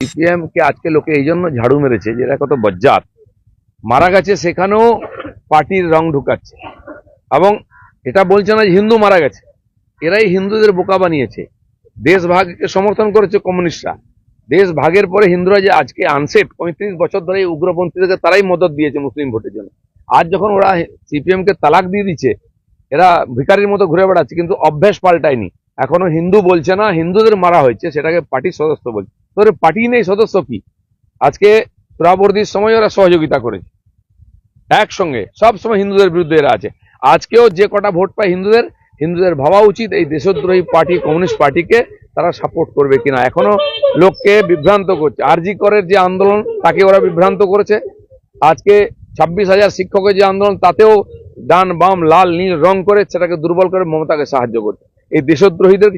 CPM কে আজকে লোকে এই জন্য ঝাড়ু মেরেছে যে কত বজ্জাত। মারা গেছে সেখানেও পার্টির রং ঢুকাচ্ছে। এবং এটা বলছে না হিন্দু মারা গেছে। এরাই হিন্দুদের বোকা বানিয়েছে। দেশ ভাগকে সমর্থন করেছে কমিউনিস্টরা। দেশ ভাগের পরে হিন্দুরা যে আজকে আনসেট, পঁয়ত্রিশ বছর ধরে উগ্রপন্থীদেরকে তারাই মদত দিয়েছে মুসলিম ভোটের জন্য। আজ যখন ওরা সিপিএম কে তালাক দিয়ে দিচ্ছে, এরা ভিকারির মতো ঘুরে বেড়াচ্ছে, কিন্তু অভ্যাস পাল্টায়নি। এখনও হিন্দু বলছে না, হিন্দুদের মারা হয়েছে, সেটাকে পার্টির সদস্য বলছে। তোর পার্টি নেই, সদস্য কি? আজকে তোরাবর্দির সময় ওরা সহযোগিতা করেছে। একসঙ্গে সবসময় হিন্দুদের বিরুদ্ধে এরা আছে। আজকেও যে কটা ভোট পায় হিন্দুদের হিন্দুদের ভাবা উচিত এই দেশদ্রোহী পার্টি, কমিউনিস্ট পার্টিকে তারা সাপোর্ট করবে কিনা। এখনও লোককে বিভ্রান্ত করছে। আরজি করের যে আন্দোলন, তাকে ওরা বিভ্রান্ত করেছে। আজকে ছাব্বিশ হাজার শিক্ষকের যে আন্দোলন, তাতেও ডান, বাম, লাল, নীল, রং করে সেটাকে দুর্বল করে মমতাকে সাহায্য করছে। এই দেশদ্রোহীদের